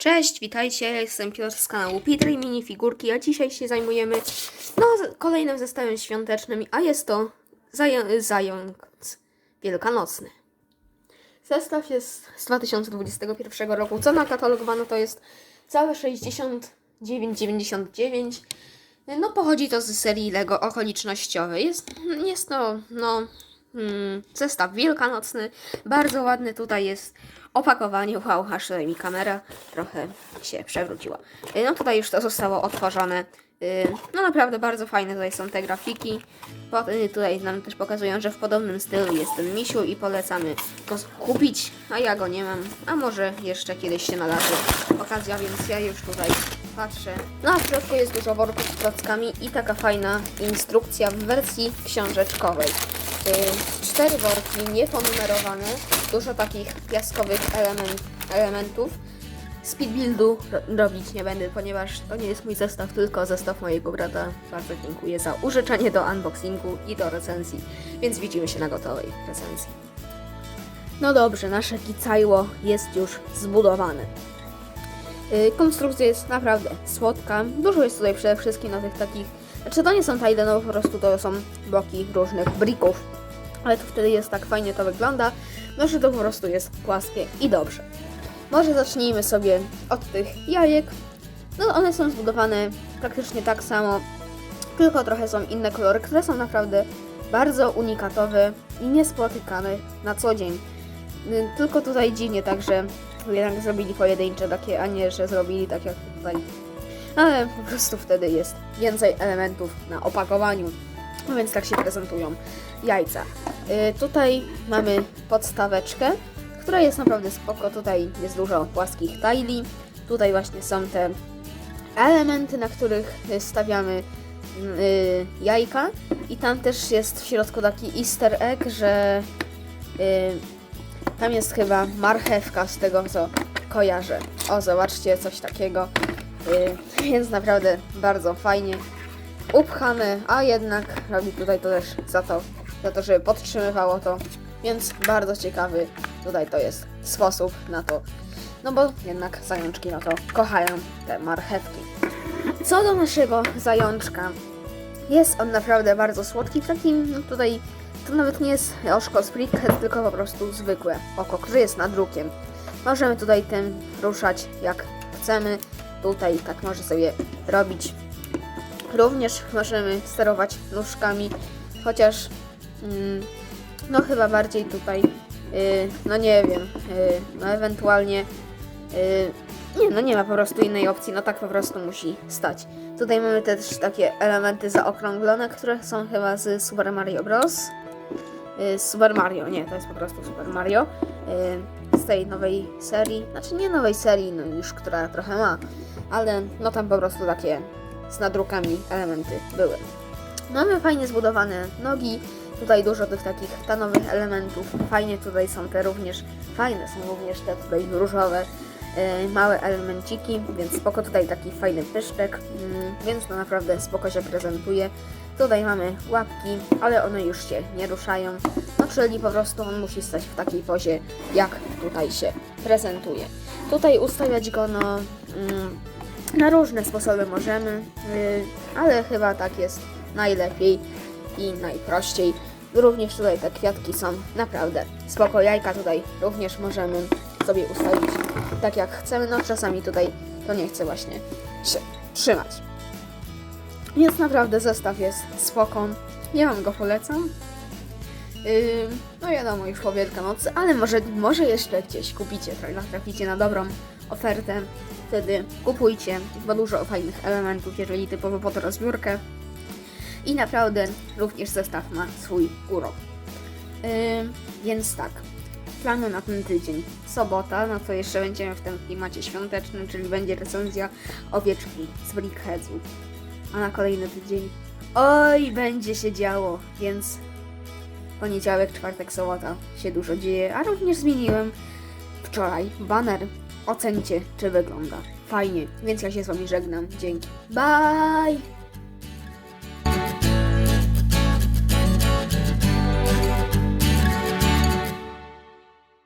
Cześć, witajcie, ja jestem Piotr z kanału Peter i Minifigurki, a dzisiaj się zajmujemy no, kolejnym zestawem świątecznym, a jest to zaję- zając wielkanocny. Zestaw jest z 2021 roku, cena katalogowana to jest całe 69,99. No pochodzi to z serii Lego okolicznościowej. Jest, jest to no, mm, zestaw wielkanocny, bardzo ładny. Tutaj jest opakowanie. Wow, aż tutaj mi kamera trochę się przewróciła. Y, No tutaj już to zostało otworzone. Y, No naprawdę bardzo fajne tutaj są te grafiki. Y, Tutaj nam też pokazują, że w podobnym stylu jest ten misiu i polecamy go kupić, a ja go nie mam. A może jeszcze kiedyś się nadarzy okazja, więc ja już tutaj patrzę. No a w środku jest dużo worków z klockami i taka fajna instrukcja w wersji książeczkowej. Y, Cztery worki nieponumerowane, dużo takich piaskowych element, elementów. Speed buildu ro- robić nie będę, ponieważ to nie jest mój zestaw, tylko zestaw mojego brata. Bardzo dziękuję za użyczenie do unboxingu i do recenzji, więc widzimy się na gotowej recenzji. No dobrze, nasze kicajło jest już zbudowane. Yy, Konstrukcja jest naprawdę słodka. Dużo jest tutaj przede wszystkim na tych takich. Znaczy to nie są tajle, no po prostu to są bloki różnych brików. Ale to wtedy jest tak fajnie to wygląda, no że to po prostu jest płaskie i dobrze. Może zacznijmy sobie od tych jajek. No one są zbudowane praktycznie tak samo, tylko trochę są inne kolory, które są naprawdę bardzo unikatowe i niespotykane na co dzień. Tylko tutaj dziwnie tak, że jednak zrobili pojedyncze takie, a nie, że zrobili tak jak tutaj. Ale po prostu wtedy jest więcej elementów na opakowaniu. No więc tak się prezentują jajca. Y, tutaj mamy podstaweczkę, która jest naprawdę spoko. Tutaj jest dużo płaskich tajli. Tutaj właśnie są te elementy, na których stawiamy y, jajka. I tam też jest w środku taki easter egg, że y, tam jest chyba marchewka z tego co kojarzę. O, zobaczcie, coś takiego. Y, więc naprawdę bardzo fajnie upchane, a jednak robi tutaj to też za to, za to, żeby podtrzymywało to. Więc bardzo ciekawy tutaj to jest sposób na to. No bo jednak zajączki no to kochają te marchewki. Co do naszego zajączka, jest on naprawdę bardzo słodki. Takim no tutaj to nawet nie jest oszko z tylko po prostu zwykłe oko, które jest nadrukiem. Możemy tutaj tym ruszać jak chcemy. Tutaj tak może sobie robić. Również możemy sterować nóżkami, chociaż mm, no chyba bardziej tutaj, y, no nie wiem, y, no ewentualnie, y, nie no nie ma po prostu innej opcji, no tak po prostu musi stać. Tutaj mamy też takie elementy zaokrąglone, które są chyba z Super Mario Bros. Y, Super Mario, nie, to jest po prostu Super Mario. y, Z tej nowej serii, znaczy nie nowej serii, no już która trochę ma, ale no tam po prostu takie z nadrukami elementy były. Mamy fajnie zbudowane nogi, tutaj dużo tych takich tanowych elementów. Fajnie tutaj są te również, fajne są również te tutaj różowe e, małe elemenciki, więc spoko tutaj taki fajny pyszczek, mm, więc to naprawdę spoko się prezentuje. Tutaj mamy łapki, ale one już się nie ruszają, no czyli po prostu on musi stać w takiej pozie, jak tutaj się prezentuje. Tutaj ustawiać go no, mm, na różne sposoby możemy, yy, ale chyba tak jest najlepiej i najprościej. Również tutaj te kwiatki są naprawdę spoko. Jajka tutaj również możemy sobie ustawić tak jak chcemy. No czasami tutaj to nie chce właśnie się trzymać. Więc naprawdę zestaw jest spoko. Ja wam go polecam. No wiadomo, już po Wielkanocy, ale może, może jeszcze gdzieś kupicie, tra- traficie na dobrą ofertę. Wtedy kupujcie, bo dużo fajnych elementów, jeżeli typowo pod rozbiórkę. I naprawdę również zestaw ma swój urok. Yy, więc tak, plany na ten tydzień. Sobota, no to jeszcze będziemy w tym klimacie świątecznym, czyli będzie recenzja owieczki z Brickheadsu. A na kolejny tydzień, oj, będzie się działo, więc poniedziałek, czwartek, sobota się dużo dzieje, a również zmieniłem wczoraj baner. Ocencie, czy wygląda fajnie. Więc ja się z wami żegnam. Dzięki. Bye!